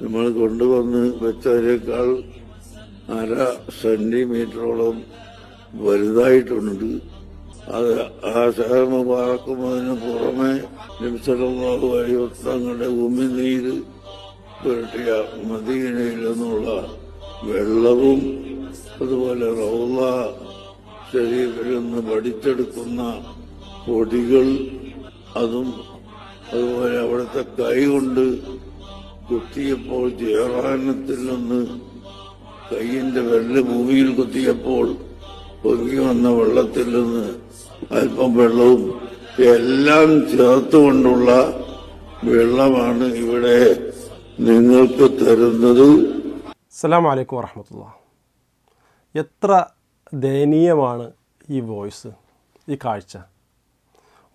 നമ്മൾ കൊണ്ടുവന്ന് വെച്ചതിനേക്കാൾ അര സെന്റിമീറ്ററോളം വലുതായിട്ടുണ്ട്. അത് ആ ഷഹർ മുബാറക്കുന്നതിന് പുറമെ നബ്സലാഹു അയ്യോത്തങ്ങളുടെ ഉമിനീര് പുരട്ടിയ മദീനയിൽ നിന്നുള്ള വെള്ളവും അതുപോലെ റൗള ശരീരത്തിൽ നിന്ന് പഠിച്ചെടുക്കുന്ന പൊടികൾ അതും അതുപോലെ അവിടുത്തെ കൈ കൊണ്ട് കുത്തിയപ്പോൾ ജയറാനത്തിൽ നിന്ന് കൈയിന്റെ വെള്ള ഭൂമിയിൽ കുത്തിയപ്പോൾ പൊങ്ങി വന്ന വെള്ളത്തിൽ നിന്ന് അല്പം വെള്ളവും എല്ലാം ചേർത്തുകൊണ്ടുള്ള വെള്ളമാണ് ഇവിടെ നിങ്ങൾക്ക് തരുന്നത്. അസ്സാം വലൈക്കും വറഹമത്തുള്ള എത്ര ദയനീയമാണ് ഈ വോയിസ് ഈ കാഴ്ച.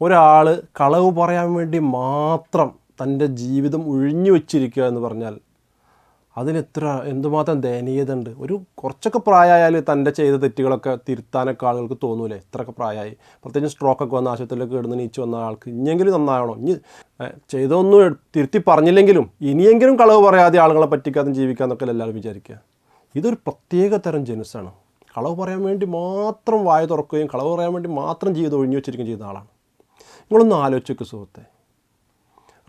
ഒരാൾ കളവ് പറയാൻ വേണ്ടി മാത്രം തന്റെ ജീവിതം ഒഴിഞ്ഞു വെച്ചിരിക്കുക എന്ന് പറഞ്ഞാൽ അതിനെത്ര എന്തുമാത്രം ദയനീയത ഉണ്ട്? ഒരു കുറച്ചൊക്കെ പ്രായമായാൽ തന്റെ ചെയ്ത തെറ്റുകളൊക്കെ തിരുത്താനൊക്കെ ആളുകൾക്ക് തോന്നൂലേ? ഇത്രയൊക്കെ പ്രായമായി പ്രത്യേകിച്ച് സ്ട്രോക്കൊക്കെ വന്ന ആശുപത്രിയിലൊക്കെ കിടന്ന് നീച്ചു വന്ന ആൾക്ക് ഇനിയെങ്കിലും നന്നാവണം. ഇനി ചെയ്തൊന്നും തിരുത്തി പറഞ്ഞില്ലെങ്കിലും ഇനിയെങ്കിലും കളവ് പറയാതെ ആളുകളെ പറ്റിക്കാതെ ജീവിക്കാന്നൊക്കെ എല്ലാവരും വിചാരിക്കുക? ഇതൊരു പ്രത്യേക തരം ജനുസാണ് കളവ് പറയാൻ വേണ്ടി മാത്രം വായ തുറക്കുകയും കളവ് പറയാൻ വേണ്ടി മാത്രം ജീവിതം ഒഴിഞ്ഞു വെച്ചിരിക്കുകയും ചെയ്യുന്ന ആളാണ്. നിങ്ങളൊന്ന് ആലോചിച്ചൊക്കെ സുഹൃത്തെ.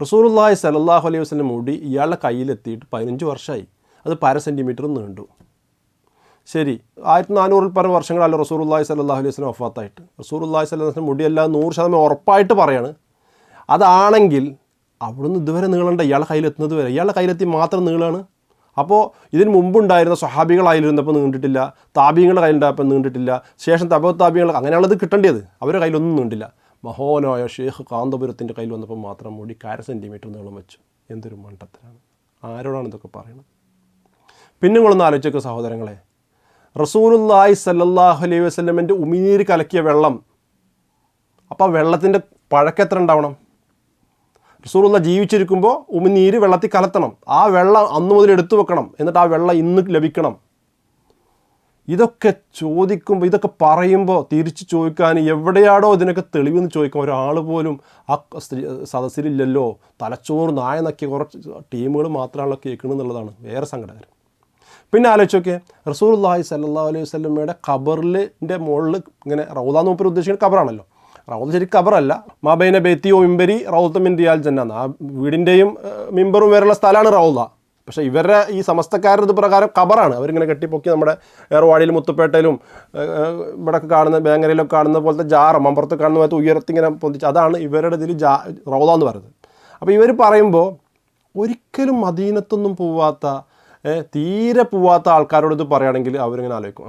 റസൂറുല്ലാഹി സലല്ലാഹു അലൈഹി വസ്ലം മുടി ഇയാളുടെ കയ്യിലെത്തിയിട്ട് പതിനഞ്ച് വർഷമായി അത് പര സെന്റിമീറ്റർ നീണ്ടു. ശരി ആയിരത്തി നാനൂറിൽ പരം വർഷങ്ങളല്ല റസൂറുല്ലാഹി സലല്ലാഹു അലൈഹി വസ്ലം വഫാത്തായിട്ട്. റസൂറുല്ലാഹി അലൈഹി വസ്ലം മുടിയെല്ലാം നൂറ് ശതമാനം ഉറപ്പായിട്ട് പറയാണ്. അതാണെങ്കിൽ അവിടുന്ന് ഇതുവരെ നീളണ്ട ഇയാളെ കയ്യിലെത്തുന്നത് വരെ ഇയാളുടെ കയ്യിലെത്തി മാത്രം നീളാണ്. അപ്പോൾ ഇതിന് മുമ്പുണ്ടായിരുന്ന സ്വഹാബികളായിരുന്നപ്പോൾ നീണ്ടിട്ടില്ല താബിയങ്ങളുടെ കയ്യിലുണ്ടായപ്പോൾ നീണ്ടിട്ടില്ല ശേഷം തപോ താബിയങ്ങൾ അങ്ങനെയുള്ളത് കിട്ടേണ്ടത്. അവരുടെ കയ്യിലൊന്നും നീണ്ടില്ല. മഹോനായ ഷേഖ് കാന്തപുരത്തിന്റെ കയ്യിൽ വന്നപ്പോൾ മാത്രം മുടി കര സെന്റിമീറ്റർ നീളം വെച്ചു. എന്തൊരു മണ്ടത്തരാണ്. ആരോടാണ് ഇതൊക്കെ പറയുന്നത് പിന്നെ നിങ്ങളൊന്ന് ആലോചിച്ചൊക്കെ സഹോദരങ്ങളെ. റസൂലുല്ലായി സല്ലല്ലാഹു അലൈഹി വസ്ലമിന്റെ ഉമിനീര് കലക്കിയ വെള്ളം. അപ്പോൾ വെള്ളത്തിന്റെ പഴക്കെത്ര ഉണ്ടാവണം? റസൂലുള്ള ജീവിച്ചിരിക്കുമ്പോൾ ഉമിനീര് വെള്ളത്തിൽ കലത്തണം. ആ വെള്ളം അന്ന് മുതൽ എടുത്തു വെക്കണം. എന്നിട്ട് ആ വെള്ളം ഇന്ന് ലഭിക്കണം. ഇതൊക്കെ ചോദിക്കുമ്പോൾ ഇതൊക്കെ പറയുമ്പോൾ തിരിച്ച് ചോദിക്കാൻ എവിടെയാണോ ഇതിനൊക്കെ തെളിവെന്ന് ചോദിക്കാൻ ഒരാൾ പോലും ആ സ്ത്രീ സദസ്സിലില്ലല്ലോ. തലച്ചോറ് നായ നക്കിയ കുറച്ച് ടീമുകൾ മാത്രമാണല്ലോ കേൾക്കണമെന്നുള്ളതാണ് വേറെ സങ്കടകരം പിന്നെ ആലോചിച്ച് നോക്കിയേ റസൂലുള്ളാഹി സല്ലാ അലൈഹി വസല്ലമയുടെ ഖബറിന്റെ മുകളിൽ ഇങ്ങനെ റൗദ എന്ന് മൂപ്പർ ഉദ്ദേശിക്കുന്ന ഖബറാണല്ലോ. റൗദ ശരി ഖബറല്ല. മാബൈന ബേത്തിയോ മിമ്പരി റൗദ മിൻ റിയാൽ ജന്നാന്ന് ആ വീടിന്റെയും മിമ്പറും വരെയുള്ള സ്ഥലമാണ് റൗദ. പക്ഷേ ഇവരുടെ ഈ സമസ്തക്കാരുടെ പ്രകാരം കബറാണ്. അവരിങ്ങനെ കെട്ടിപ്പൊക്കി നമ്മുടെ ഏർവാടിയിൽ മുത്തുപേട്ടയിലും ഇവിടെ കാണുന്ന ബാങ്കരയിലൊക്കെ കാണുന്ന പോലത്തെ ജാറ മമ്പുറത്ത് കാണുന്ന പോലത്തെ ഉയരത്തിങ്ങനെ പൊന്തിച്ച് അതാണ് ഇവരുടെ ഇതിൽ ജാ റൗദ എന്ന് പറയുന്നത്. അപ്പോൾ ഇവർ പറയുമ്പോൾ ഒരിക്കലും മദീനത്തൊന്നും പോവാത്ത തീരെ പോവാത്ത ആൾക്കാരോട് ഇത് പറയുകയാണെങ്കിൽ അവരിങ്ങനെ ആലോചിക്കും.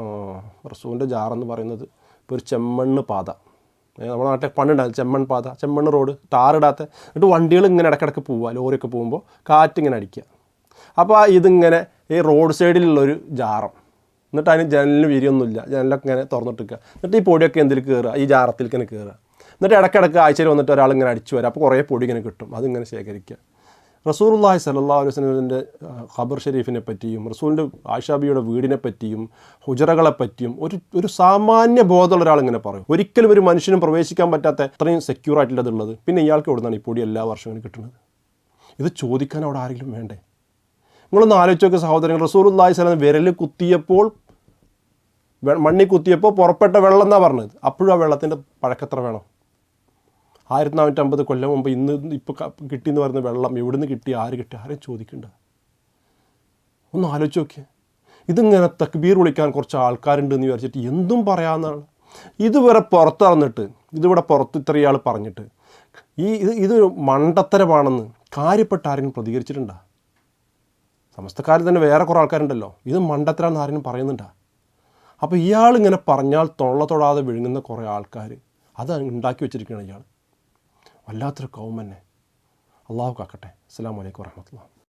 റസൂവിന്റെ ജാറെന്ന് പറയുന്നത് ഇപ്പോൾ ഒരു ചെമ്മണ്ണ് പാത. നമ്മുടെ നാട്ടിൽ പണ്ടുണ്ടായിരുന്നു ചെമ്മൺ പാത ചെമ്മണ്ണ് റോഡ് ടാറിടാത്ത എന്നിട്ട് വണ്ടികൾ ഇങ്ങനെ ഇടയ്ക്കിടയ്ക്ക് പോവുക ലോറിയൊക്കെ പോകുമ്പോൾ കാറ്റിങ്ങനെ അടിക്കുക. അപ്പോൾ ഇതിങ്ങനെ ഈ റോഡ് സൈഡിലുള്ളൊരു ജാറം. എന്നിട്ട് അതിന് ജനലിന് വിരിയൊന്നുമില്ല. ജനലൊക്കെ ഇങ്ങനെ തുറന്നിട്ടിരിക്കുക. എന്നിട്ട് ഈ പൊടിയൊക്കെ എന്തിൽ കയറുക? ഈ ജാറത്തിൽ ഇങ്ങനെ കയറുക. എന്നിട്ട് ഇടയ്ക്കിടയ്ക്ക് ആഴ്ചയിൽ വന്നിട്ട് ഒരാൾ ഇങ്ങനെ അടിച്ചു വരാം. അപ്പോൾ കുറേ പൊടി ഇങ്ങനെ കിട്ടും. അതിങ്ങനെ ശേഖരിക്കുക. റസൂറുല്ലാഹി സല്ലാ അലൈഹി വസ്ലമിന്റെ ഖബർ ഷെരീഫിനെ പറ്റിയും റസൂലിന്റെ ആയിഷാബിയുടെ വീടിനെ പറ്റിയും ഹുജറകളെ പറ്റിയും ഒരു ഒരു സാമാന്യ ബോധമുള്ള ഒരാൾ ഇങ്ങനെ പറയും. ഒരിക്കലും ഒരു മനുഷ്യനും പ്രവേശിക്കാൻ പറ്റാത്ത അത്രയും സെക്യൂർ ആയിട്ടുള്ളതുള്ളത്. പിന്നെ ഇയാൾക്ക് എവിടുന്നാണ് ഈ പൊടി എല്ലാ വർഷവും കിട്ടുന്നത്? ഇത് ചോദിക്കാൻ അവിടെ ആരെങ്കിലും വേണ്ടേ? നിങ്ങളൊന്ന് ആലോചിച്ച് നോക്കുക സഹോദരങ്ങൾ റസൂറുല്ലാഹി സ്വലം വിരൽ കുത്തിയപ്പോൾ മണ്ണി കുത്തിയപ്പോൾ പുറപ്പെട്ട വെള്ളം എന്നാണ് പറഞ്ഞത്? അപ്പോഴും ആ വെള്ളത്തിന്റെ പഴക്കത്ര വേണം? ആയിരത്തി നാനൂറ്റമ്പത് കൊല്ലം മുമ്പ് ഇന്ന് ഇപ്പോൾ കിട്ടിയെന്ന് പറയുന്ന വെള്ളം എവിടുന്ന് കിട്ടി? ആര് കിട്ടി? ആരെയും ചോദിക്കേണ്ട ഒന്ന് ആലോചിച്ച് നോക്കിയേ ഇതിങ്ങനെ തക്ബീർ വിളിക്കാൻ കുറച്ച് ആൾക്കാരുണ്ട് എന്ന് വിചാരിച്ചിട്ട് എന്തും പറയാമെന്നാണ് ഇതുവരെ പുറത്തിറന്നിട്ട് ഇതിവിടെ പുറത്ത് ഇത്രയാൾ പറഞ്ഞിട്ട് ഈ ഇത് ഇത് മണ്ടത്തരമാണെന്ന് കാര്യപ്പെട്ട ആരെങ്കിലും പ്രതികരിച്ചിട്ടുണ്ടോ? സമസ്തക്കാരിൽ തന്നെ വേറെ കുറേ ആൾക്കാരുണ്ടല്ലോ. ഇത് മണ്ടത്തരാന്ന് ആരെങ്കിലും പറയുന്നുണ്ടാ? അപ്പോൾ ഇയാൾ ഇങ്ങനെ പറഞ്ഞാൽ തൊള്ള തൊടാതെ വിഴുങ്ങുന്ന കുറേ ആൾക്കാർ അത് ഉണ്ടാക്കി വെച്ചിരിക്കുകയാണ് ഇയാൾ വല്ലാത്തൊരു കൗമന്നെ. അള്ളാഹു കാക്കട്ടെ. അസ്സാം വലൈക്കും വർഹമത്തുള്ള